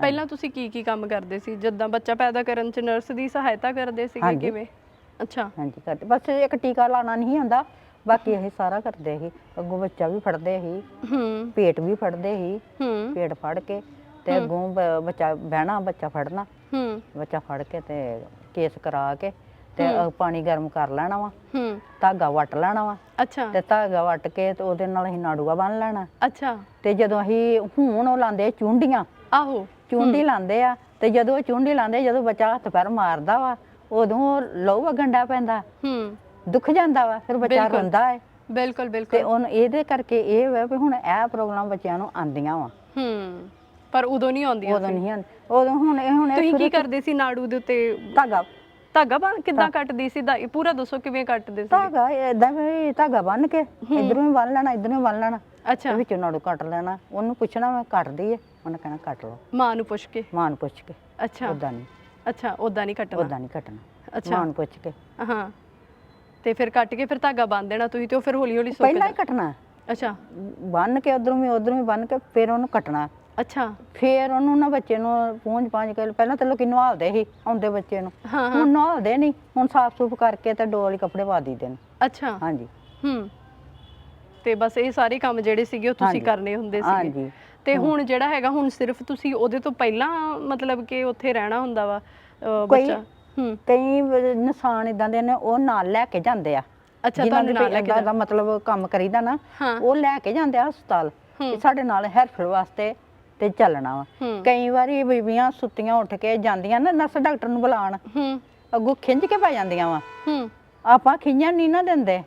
ਪਹਿਲਾਂ ਤੁਸੀਂ ਕੀ ਕੀ ਕੰਮ ਕਰਦੇ ਸੀ? ਜਦੋਂ ਬੱਚਾ ਪੈਦਾ ਕਰਨ ਚ ਨਰਸ ਦੀ ਸਹਾਇਤਾ ਕਰਦੇ ਸੀਗੇ ਹਾਂਜੀ। ਕਿਵੇਂ? ਅੱਛਾ। ਹਾਂਜੀ ਕਰਦੇ। ਬਸ ਇੱਕ ਟੀਕਾ ਲਾਣਾ ਨਹੀਂ ਹੁੰਦਾ। ਬਾਕੀ ਇਹ ਸਾਰਾ ਕਰਦੇ ਸੀ। ਅੱਗੋਂ ਬੱਚਾ ਵੀ ਫੜਦੇ ਸੀ। ਹੂੰ। ਪੇਟ ਵੀ ਫੜਦੇ ਸੀ। ਹੂੰ। ਪੇਟ ਫੜ ਕੇ ਤੇ ਅੱਗੋਂ ਬ- ਬੱਚਾ ਬਹਿਣਾ ਬੱਚਾ ਫੜਨਾ। ਹੂੰ। ਬੱਚਾ ਫੜ ਕੇ ਤੇ ਕੇਸ ਕਰਾ ਕੇ ਤੇ ਪਾਣੀ ਗਰਮ ਕਰ ਲੈਣਾ ਵਾ। ਹੂੰ। ਧਾਗਾ ਵੱਟ ਲੈਣਾ ਵਾ। ਅੱਛਾ। ਤੇ ਧਾਗਾ ਵੱਟ ਕੇ ਤੇ ਉਹਦੇ ਨਾਲ ਅਸੀਂ ਨਾੜੂਆ ਬੰਨ ਲੈਣਾ। ਅੱਛਾ। ਤੇ ਜਦੋਂ ਅਸੀਂ ਹੁਣ ਉਹ ਲਾਉਂਦੇ ਚੁੰਡੀਆਂ ਆਹੋ ਚੁੰਡੀ ਲਾਉਂਦੇ ਆ ਤੇ ਜਦੋਂ ਉਹ ਚੁੰਡੀ ਲਾਉਂਦੇ ਜਦੋਂ ਬੱਚਾ ਹੱਥ ਪੈਰ ਮਾਰਦਾ ਵਾ ਉਦੋਂ ਲਹੂ ਵਗਣ ਡਿਆ ਪੈਂਦਾ। ਹੂੰ। ਦੁੱਖ ਜਾਂਦਾ ਵਾ ਫਿਰ ਬੱਚਾ ਬਿਲਕੁਲ। ਰੋਂਦਾ ਹੈ ਬਿਲਕੁਲ ਤੇ ਬਿਲਕੁਲ। ਉਹਨ ਇਹਦੇ ਕਰਕੇ ਇਹ ਵਾ ਵੀ ਹੁਣ ਇਹ ਪ੍ਰੋਬਲਮ ਬੱਚਿਆਂ ਨੂੰ ਆਂਦੀਆਂ ਵਾ। ਹੂੰ। ਪਰ ਉਦੋਂ ਨਹੀਂ ਆਉਂਦੀਆਂ ਉਦੋਂ ਨਹੀਂ ਆਉਂਦੀ। ਉਦੋਂ ਹੁਣ ਇਹ ਹੁਣ ਇਹ ਤੁਸੀਂ ਕੀ ਸ਼ੁਰੂ ਕਰਦੇ ਸੀ ਨਾੜੂ ਦੇ ਉੱਤੇ? ਧਾਗਾ। ਧਾਗਾ ਬੰਨ ਕਿੱਦਾਂ ਕੱਟਦੀ ਸੀ? ਦਾ- ਪੂਰਾ ਦੱਸੋ ਕਿਵੇਂ ਕੱਟਦੇ ਸੀ? ਧਾਗਾ ਏਦਾਂ ਵੀ ਧਾਗਾ ਬੰਨ ਕੇ ਇਧਰੋਂ ਵੀ ਬੰਨ ਲੈਣਾ ਇਧਰੋਂ ਵੀ ਬੰਨ ਲੈਣਾ। ਅੱਛਾ। ਵਿੱਚੋਂ ਨਾੜੂ ਕੱਟ ਲੈਣਾ। ਉਹਨੂੰ ਪੁੱਛਣਾ ਮੈਂ ਕੱਟਦੀ ਹੈ ਉਹਨੇ ਕਹਿਣਾ ਕੱਟ ਲਓ। ਮਾਂ ਨੂੰ ਪੁੱਛ ਕੇ? ਮਾਂ ਨੂੰ ਪੁੱਛ ਕੇ। ਅੱਛਾ। ਉਦਾਂ ਨਹੀਂ। ਅੱਛਾ ਉਦਾਂ ਨਹੀਂ ਕੱਟਣਾ? ਉਦਾਂ ਨਹੀਂ ਕੱਟਣਾ। ਅੱਛਾ। ਮਾਂ ਨੂੰ ਪੁੱਛ ਕੇ। ਹਾਂ। ਤੇ ਫਿਰ ਕੱਟ ਕੇ ਫਿਰ ਧਾਗਾ ਬੰਨ ਦੇਣਾ ਤੁਸੀਂ ਤੇ ਉਹ ਫਿਰ ਹੌਲੀ ਹੌਲੀ ਸੁੱਕ ਪਹਿਲਾਂ ਹੀ ਕੱਟਣਾ। ਅੱਛਾ। ਬੰਨ ਕੇ ਉਧਰੋਂ ਵੀ ਉਧਰੋਂ ਵੀ ਬੰਨ ਕੇ ਫਿਰ ਉਹਨੂੰ ਕੱਟਣਾ। ਅੱਛਾ। ਫੇਰ ਉਹਨੂੰ ਨਾ ਬੱਚੇ ਨੂੰ ਪੂੰਝ ਪਾਂਝ ਕੇ ਪਹਿਲਾਂ ਤਾਂ ਲੋਕੀ ਨਵਾਲਦੇ ਸੀ ਆਉਂਦੇ ਬੱਚੇ ਨੂੰ। ਹਾਂ ਹੁਣ ਨਵਾਲਦੇ ਨਹੀਂ। ਹੁਣ ਸਾਫ਼ ਸੂਫ ਕਰਕੇ ਤੇ ਡੋਲ ਹੀ ਕੱਪੜੇ ਪਾ ਦਈਦੇ ਨੇ। ਅੱਛਾ। ਹਾਂਜੀ। ਹੂੰ। ਤੇ ਬਸ ਇਹ ਸਾਰੇ ਕੰਮ ਜਿਹੜੇ ਸੀਗੇ ਉਹ ਤੁਸੀਂ ਹਾਂਜੀ। ਕਰਨੇ ਹੁੰਦੇ ਸੀਗੇ। ਹਾਂਜੀ। ਤੇ ਹੁਣ ਜਿਹੜਾ ਹੈਗਾ ਹੁਣ ਸਿਰਫ ਤੁਸੀਂ ਉਹਦੇ ਤੋਂ ਪਹਿਲਾਂ ਮਤਲਬ ਕਿ ਉੱਥੇ ਰਹਿਣਾ ਹੁੰਦਾ ਵਾ ਕੋਈ- ਬੱਚਾ? ਹੂੰ। ਕਈ ਵ- ਨਿਸ਼ਾਨ ਇਦਾਂ ਦੇ ਨੇ ਉਹ ਨਾਲ ਲੈ ਕੇ ਜਾਂਦੇ ਆ। ਅੱਛਾ ਜਿਨ੍ਹਾਂ ਤੁਹਾਨੂੰ ਦੇ ਨਾਲ ਲੈ ਕੇ ਏਦਾਂ ਦਾ ਮਤਲਬ ਕੰਮ ਕਰੀਦਾ ਨਾ ਹਾਂ। ਉਹ ਲੈ ਕੇ ਜਾਂਦੇ ਆ ਹਸਪਤਾਲ ਕਿ ਸਾਡੇ ਨਾਲ ਹੈਲਪ ਵਾਸਤੇ ਤੇ ਚੱਲਣਾ ਵਾ। ਹੂੰ। ਕਈ ਵਾਰੀ ਬੀਬੀਆਂ ਸੁੱਤੀਆਂ ਉੱਠ ਕੇ ਜਾਂਦੀਆਂ ਨਾ ਨਰਸ ਡਾਕਟਰ ਨੂੰ ਬੁਲਾਉਣ ਹੂੰ। ਅੱਗੋਂ ਖਿੰਝ ਕੇ ਪੈ ਜਾਂਦੀਆਂ ਵਾ। ਹੂੰ। ਆਪਾਂ ਖਿੰਝਣ ਨਹੀਂ ਨਾ ਦਿੰਦੇ।